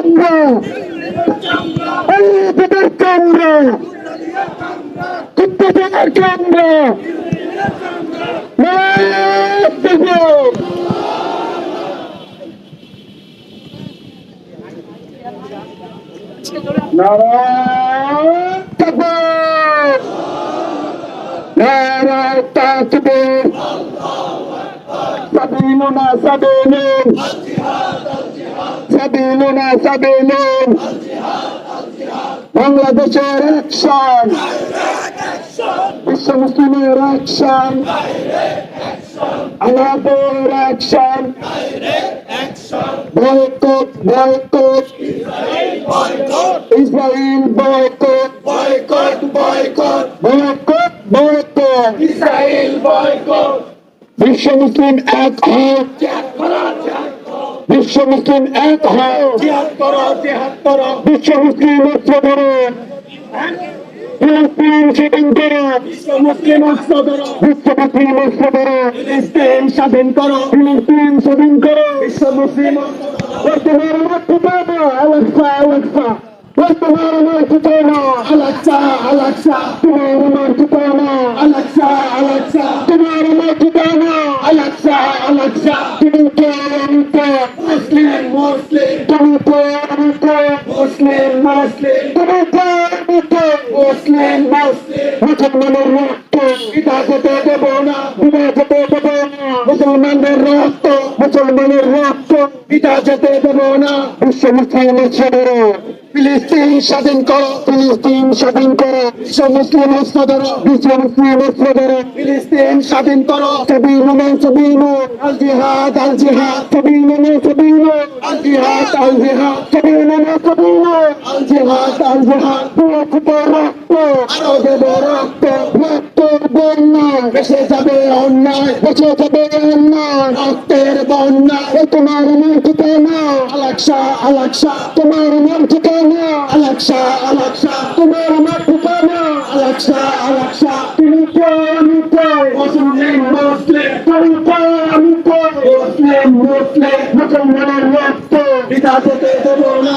চামড়া এই পেটের চামড়া কুত্তাদের চামড়া নারায়ণ তাকবীর নারায়ণ তাকবীর সাবিলুন সাবিলুনা সাবিলুন। বাংলাদেশের অ্যাকশন বিশ্ব মুসলিমের অ্যাকশন আমাদের action boycott boycott. Israel boycott. Boycott boycott. Boycott boycott. Israel boycott. বিশ্ব মুসলিম এক হোক বিশ্ব মুসলিম এক হোক জিহাদ করো জিহাদ করো। বিশ্ব মুসলিম ঐক্য করো ফিলিস্তিন স্বাধীন করো। বিশ্ব মুসলিম ঐক্য করো বিশ্ব মুসলিম ঐক্য করো। ফিলিস্তিন স্বাধীন করো। ফিলিস্তিন স্বাধীন করো বিশ্ব মুসলিম তোমার মুসলিম মুসলিম মুসলিম মুসলিম মুসলমানের রক্ত, পিতা যেতে দেব না বিনা যেতে দেবে না মুসলমানদের রক্ত মুসলমানের রক্ত পিতা বিশ্ব মুসলিমের ছেড়ে ফিলিস্তিন স্বাধীন করো, ফিলিস্তিন স্বাধীন করো। মুসলিম অস্ত্র ধরো বিশ্ব মুসলিম অস্ত্র ধরো ফিলিস্তিন স্বাধীন করো। সবই মনে সবই আল জিহাদ আল জিহাদ। সবই মনে সবই আল জিহাদ আল জিহাদ। সবই মনে সবই আল জিহাদ আল জিহাদ। পুরো ফুটে রক্ত দেব রক্ত, রক্তের বন্যা। বেসে যাবে অন্যায় বেঁচে যাবে অন্যায়। রক্তের বন্যা। তোমার নাম ঠিকানা। আলাক্সা আলাক্সা। তোমার নাম ঠিকানা। আলাক্সা আলাক্সা। তোমার নাম ঠিকানা। আলাক্সা আলাক্সা। তুমি কে আমি কে মুসলিম মুসলিম। তুমি কে আমি কে মুসলিম মুসলিম। মুসলমানের রক্ত। পিতা যেতে দেব না।